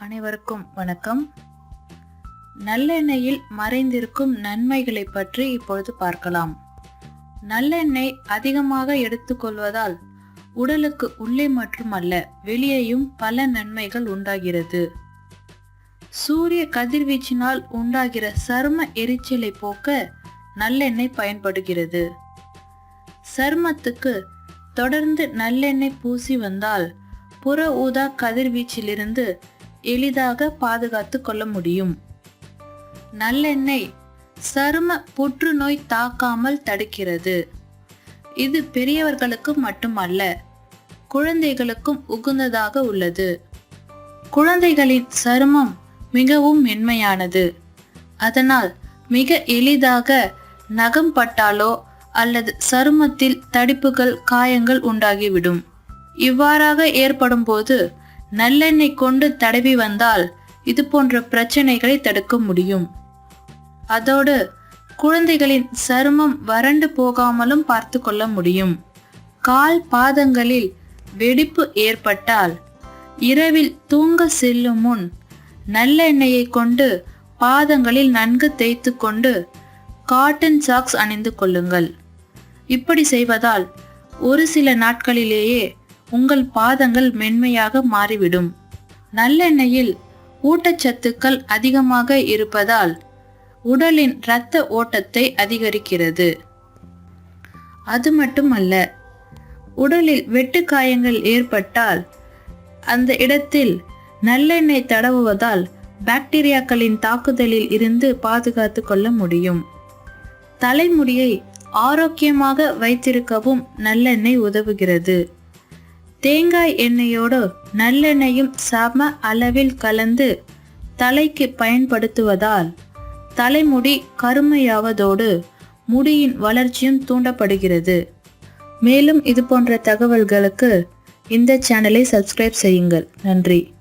அனைவருக்கும் வணக்கம். நல்லெண்ணெயில் மறைந்திருக்கும் நன்மைகளை பற்றி இப்பொழுது பார்க்கலாம். நல்லெண்ணெய் அதிகமாக எடுத்துக்கொள்வதால் உடலுக்கு உள்ளே மட்டுமல்ல வெளியேயும் பல நன்மைகள் உண்டாகிறது. சூரிய கதிர்வீச்சினால் உண்டாகிற சரும எரிச்சலை போக்க நல்லெண்ணெய் பயன்படுகிறது. சருமத்துக்கு தொடர்ந்து நல்லெண்ணெய் பூசி வந்தால் புற ஊதா கதிர்வீச்சிலிருந்து எளிதாக பாதுகாத்து கொள்ள முடியும். நல்லெண்ணெய் சரும புற்றுநோய் தாக்காமல் தடுக்கிறது. இது பெரியவர்களுக்கு மட்டுமல்ல குழந்தைகளுக்கும் உகுந்ததாக உள்ளது. குழந்தைகளின் சருமம் மிகவும் மென்மையானது. அதனால் மிக எளிதாக நகம் பட்டாலோ அல்லது சருமத்தில் தடிப்புகள் காயங்கள் உண்டாகிவிடும். இவ்வாறாக ஏற்படும் போது நல்லெண்ணெய் கொண்டு தடவி வந்தால் இது போன்ற பிரச்சனைகளை தடுக்க முடியும். அதோடு குழந்தைகளின் சருமம் வறண்டு போகாமலும் பார்த்து கொள்ள முடியும். கால் பாதங்களில் வெடிப்பு ஏற்பட்டால் இரவில் தூங்க செல்லும் முன் நல்லெண்ணெயை கொண்டு பாதங்களில் நன்கு தேய்த்து கொண்டு காட்டன் சாக்ஸ் அணிந்து கொள்ளுங்கள். இப்படி செய்வதால் ஒரு சில நாட்களிலேயே உங்கள் பாதங்கள் மென்மையாக மாறிவிடும். நல்லெண்ணெயில் ஊட்டச்சத்துக்கள் அதிகமாக இருப்பதால் உடலின் இரத்த ஓட்டத்தை அதிகரிக்கிறது. அது மட்டுமல்ல உடலில் வெட்டுக்காயங்கள் ஏற்பட்டால் அந்த இடத்தில் நல்லெண்ணெய் தடவுவதால் பாக்டீரியாக்களின் தாக்குதலில் இருந்து பாதுகாத்து கொள்ள முடியும். தலைமுடியை ஆரோக்கியமாக வைத்திருக்கவும் நல்லெண்ணெய் உதவுகிறது. தேங்காய் எண்ணெயோடு நல்லெண்ணெயும் சம அளவில் கலந்து தலைக்கு பயன்படுத்துவதால் தலைமுடி கருமையாவதோடு முடியின் வளர்ச்சியும் தூண்டப்படுகிறது. மேலும் இது போன்ற தகவல்களுக்கு இந்த சேனலை சப்ஸ்கிரைப் செய்யுங்கள். நன்றி.